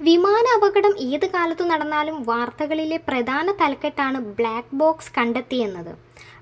വിമാന അപകടം ഏത് കാലത്തു നടന്നാലും വാർത്തകളിലെ പ്രധാന തലക്കെട്ടാണ് ബ്ലാക്ക് ബോക്സ് കണ്ടെത്തിയെന്നത്.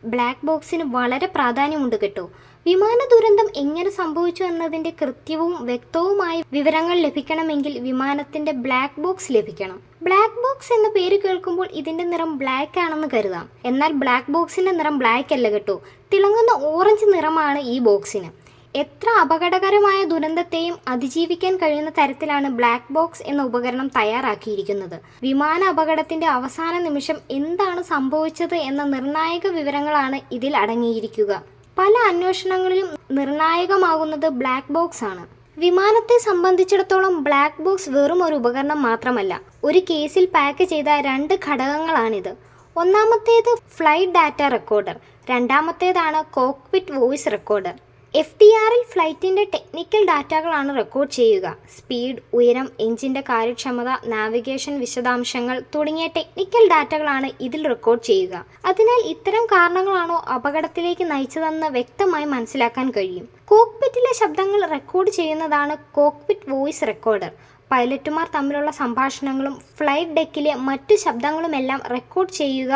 ബ്ലാക്ക് ബോക്സിന് വളരെ പ്രാധാന്യമുണ്ട് കേട്ടോ. വിമാന ദുരന്തം എങ്ങനെ സംഭവിച്ചു എന്നതിന്റെ കൃത്യവും വ്യക്തവുമായ വിവരങ്ങൾ ലഭിക്കണമെങ്കിൽ വിമാനത്തിന്റെ ബ്ലാക്ക് ബോക്സ് ലഭിക്കണം. ബ്ലാക്ക് ബോക്സ് എന്ന പേര് കേൾക്കുമ്പോൾ ഇതിന്റെ നിറം ബ്ലാക്ക് ആണെന്ന് കരുതാം. എന്നാൽ ബ്ലാക്ക് ബോക്സിന്റെ നിറം ബ്ലാക്ക് അല്ല കേട്ടോ. തിളങ്ങുന്ന ഓറഞ്ച് നിറമാണ് ഈ ബോക്സിന് എത്ര അപകടകരമായ ദുരന്തത്തെയും അതിജീവിക്കാൻ കഴിയുന്ന തരത്തിലാണ് ബ്ലാക്ക് ബോക്സ് എന്ന ഉപകരണം തയ്യാറാക്കിയിരിക്കുന്നത്. വിമാന അപകടത്തിന്റെ അവസാന നിമിഷം എന്താണ് സംഭവിച്ചത് എന്ന നിർണായക വിവരങ്ങളാണ് ഇതിൽ അടങ്ങിയിരിക്കുക. പല അന്വേഷണങ്ങളിലും നിർണായകമാകുന്നത് ബ്ലാക്ക് ബോക്സ് ആണ്. വിമാനത്തെ സംബന്ധിച്ചിടത്തോളം ബ്ലാക്ക് ബോക്സ് വെറും ഒരു ഉപകരണം മാത്രമല്ല ഒരു കേസിൽ പാക്ക് ചെയ്ത രണ്ട് ഘടകങ്ങളാണിത്. ഒന്നാമത്തേത് flight data recorder രണ്ടാമത്തേതാണ് cockpit voice recorder F D ആറിൽ ഫ്ലൈറ്റിന്റെ ടെക്നിക്കൽ ഡാറ്റകളാണ് റെക്കോർഡ് ചെയ്യുക. സ്പീഡ് ഉയരം എഞ്ചിന്റെ കാര്യക്ഷമത നാവിഗേഷൻ വിശദാംശങ്ങൾ തുടങ്ങിയ ടെക്നിക്കൽ ഡാറ്റകളാണ് ഇതിൽ റെക്കോർഡ് ചെയ്യുക. അതിനാൽ ഇത്തരം കാരണങ്ങളാണോ അപകടത്തിലേക്ക് നയിച്ചതെന്ന് വ്യക്തമായി മനസ്സിലാക്കാൻ കഴിയും. കോക്പിറ്റിലെ ശബ്ദങ്ങൾ റെക്കോർഡ് ചെയ്യുന്നതാണ് കോക്പിറ്റ് വോയിസ് റെക്കോർഡർ. പൈലറ്റുമാർ തമ്മിലുള്ള സംഭാഷണങ്ങളും ഫ്ലൈറ്റ് ഡെക്കിലെ മറ്റു ശബ്ദങ്ങളുമെല്ലാം റെക്കോർഡ് ചെയ്യുക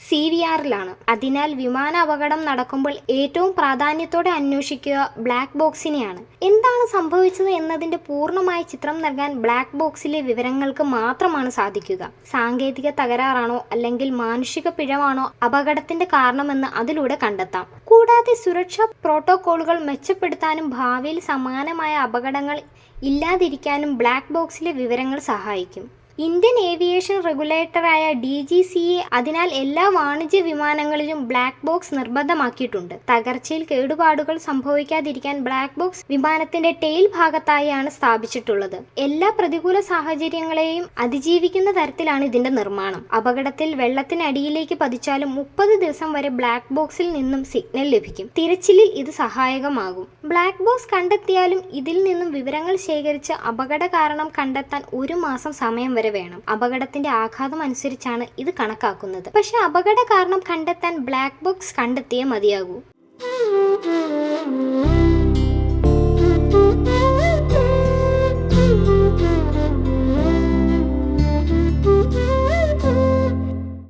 സി വി ആറിലാണ്. അതിനാൽ വിമാന അപകടം നടക്കുമ്പോൾ ഏറ്റവും പ്രാധാന്യത്തോടെ അന്വേഷിക്കുക ബ്ലാക്ക് ബോക്സിനെയാണ്. എന്താണ് സംഭവിച്ചത് എന്നതിന്റെ പൂർണമായ ചിത്രം നൽകാൻ ബ്ലാക്ക് ബോക്സിലെ വിവരങ്ങൾക്ക് മാത്രമാണ് സാധിക്കുക. സാങ്കേതിക തകരാറാണോ അല്ലെങ്കിൽ മാനുഷിക പിഴവാണോ അപകടത്തിന്റെ കാരണമെന്ന് അതിലൂടെ കണ്ടെത്താം. കൂടാതെ സുരക്ഷാ പ്രോട്ടോകോളുകൾ മെച്ചപ്പെടുത്താനും ഭാവിയിൽ സമാനമായ അപകടങ്ങൾ ഇല്ലാതിരിക്കാനും ബ്ലാക്ക് ബോക്സിലെ വിവരങ്ങൾ സഹായിക്കും. ഇന്ത്യൻ ഏവിയേഷൻ റെഗുലേറ്ററായ ഡി ജി സി എ അതിനാൽ എല്ലാ വാണിജ്യ വിമാനങ്ങളിലും ബ്ലാക്ക് ബോക്സ് നിർബന്ധമാക്കിയിട്ടുണ്ട്. തകർച്ചയിൽ കേടുപാടുകൾ സംഭവിക്കാതിരിക്കാൻ ബ്ലാക്ക് ബോക്സ് വിമാനത്തിന്റെ ടെയിൽ ഭാഗത്തായാണ് സ്ഥാപിച്ചിട്ടുള്ളത്. എല്ലാ പ്രതികൂല സാഹചര്യങ്ങളെയും അതിജീവിക്കുന്ന തരത്തിലാണ് ഇതിന്റെ നിർമ്മാണം. അപകടത്തിൽ വെള്ളത്തിനടിയിലേക്ക് പതിച്ചാലും മുപ്പത് ദിവസം വരെ ബ്ലാക്ക് ബോക്സിൽ നിന്നും സിഗ്നൽ ലഭിക്കും. തിരച്ചിലിൽ ഇത് സഹായകമാകും. ബ്ലാക്ക് ബോക്സ് കണ്ടെത്തിയാലും ഇതിൽ നിന്നും വിവരങ്ങൾ ശേഖരിച്ച് അപകട കാരണം കണ്ടെത്താൻ ഒരു മാസം സമയം വരെ വേണം. അപകടത്തിന്റെ ആഘാതം അനുസരിച്ചാണ് ഇത് കണക്കാക്കുന്നത്. പക്ഷെ അപകട കാരണം കണ്ടെത്താൻ ബ്ലാക്ക് ബോക്സ് കണ്ടെത്തിയേ മതിയാകൂ.